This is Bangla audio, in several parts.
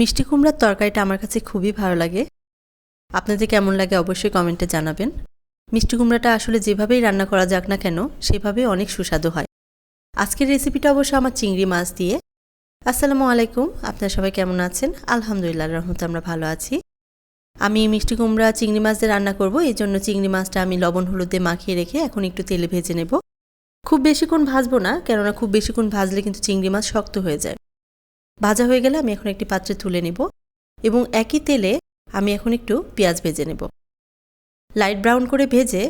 মিষ্টি কুমড়ার তরকারিটা আমার কাছে খুবই ভালো লাগে। আপনাদের কেমন লাগে অবশ্যই কমেন্টে জানাবেন। মিষ্টি কুমড়াটা আসলে যেভাবেই রান্না করা যাক না কেন, সেভাবেই অনেক সুস্বাদু হয়। আজকের রেসিপিটা অবশ্য আমার চিংড়ি মাছ দিয়ে। আসসালামু আলাইকুম, আপনারা সবাই কেমন আছেন? আলহামদুলিল্লাহ রহমতে আমরা ভালো আছি। আমি মিষ্টি কুমড়া চিংড়ি মাছ দিয়ে রান্না করব, এই জন্য চিংড়ি মাছটা আমি লবণ হলুদে মাখিয়ে রেখে এখন একটু তেলে ভেজে নেব। খুব বেশিক্ষণ ভাজবো না, কেননা খুব বেশিক্ষণ ভাজলে কিন্তু চিংড়ি মাছ শক্ত হয়ে যায়। ভাজা হয়ে গেলে আমি এখন একটি পাত্রে তুলে নেব এবং একই তেলে আমি এখন একটু পেঁয়াজ ভেজে নেব। লাইট ব্রাউন করে ভেজে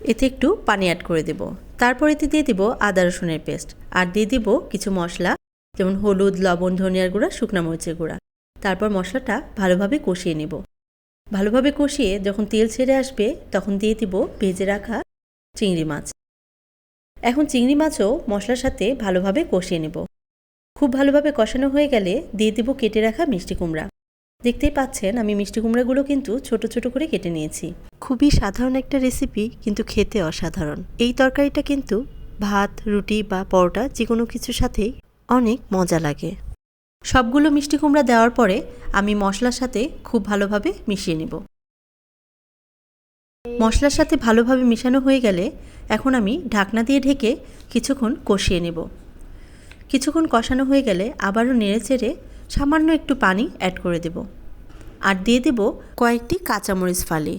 এতে একটু পানি অ্যাড করে দেব। তারপর এতে দিয়ে দিব আদা রসুনের পেস্ট। আর দিয়ে দিব কিছু মশলা, যেমন হলুদ, লবণ, ধনিয়ার গুঁড়া, শুকনা মরিচের গুঁড়া। তারপর মশলাটা ভালোভাবে কষিয়ে নেব। ভালোভাবে কষিয়ে যখন তেল ছেড়ে আসবে, তখন দিয়ে দিব ভেজে রাখা চিংড়ি মাছ। এখন চিংড়ি মাছও মশলার সাথে ভালোভাবে কষিয়ে নেব। খুব ভালোভাবে কষানো হয়ে গেলে দিয়ে দেব কেটে রাখা মিষ্টি কুমড়া। দেখতেই পাচ্ছেন আমি মিষ্টি কুমড়াগুলো কিন্তু ছোট ছোট করে কেটে নিয়েছি। খুবই সাধারণ একটা রেসিপি কিন্তু খেতে অসাধারণ। এই তরকারিটা কিন্তু ভাত রুটি বা পরোটা যে কোনো কিছুর সাথেই অনেক মজা লাগে। সবগুলো মিষ্টি কুমড়া দেওয়ার পরে আমি মশলার সাথে খুব ভালোভাবে মিশিয়ে নেব। মশলার সাথে ভালোভাবে মিশানো হয়ে গেলে এখন আমি ঢাকনা দিয়ে ঢেকে কিছুক্ষণ কষিয়ে নেব। কিছুক্ষণ কষানো হয়ে গেলে আবারও নেড়ে চেড়ে সামান্য একটু পানি অ্যাড করে দেব। আর দিয়ে দেব কয়েকটি কাঁচামরিচ ফালি।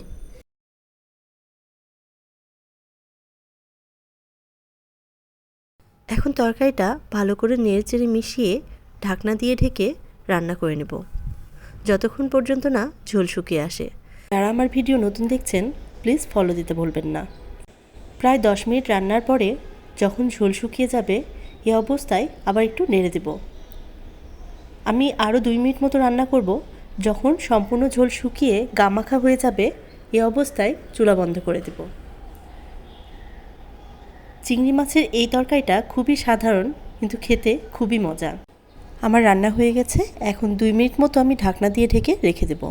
এখন তরকারিটা ভালো করে নেড়ে চেড়ে মিশিয়ে ঢাকনা দিয়ে ঢেকে রান্না করে নেব। যতক্ষণ পর্যন্ত না ঝোল শুকিয়ে আসে। যারা আমার ভিডিও নতুন দেখছেন প্লিজ ফলো দিতে ভুলবেন না। প্রায় দশ মিনিট রান্নার পরে যখন ঝোল শুকিয়ে যাবে এ অবস্থায় আবার একটু নেড়ে দেব। আমি আরও দুই মিনিট মতো রান্না করব, যখন সম্পূর্ণ ঝোল শুকিয়ে গামাখা হয়ে যাবে এ অবস্থায় চুলা বন্ধ করে দেব। চিংড়ি মাছের এই তরকারিটা খুবই সাধারণ, কিন্তু খেতে খুবই মজা। আমার রান্না হয়ে গেছে, এখন দুই মিনিট মতো আমি ঢাকনা দিয়ে ঢেকে রেখে দেব।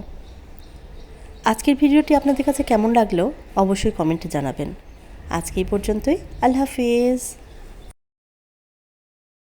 আজকের ভিডিওটি আপনাদের কাছে কেমন লাগল, অবশ্যই কমেন্টে জানাবেন। আজকে এই পর্যন্তই, আল্লাহ হাফিজ।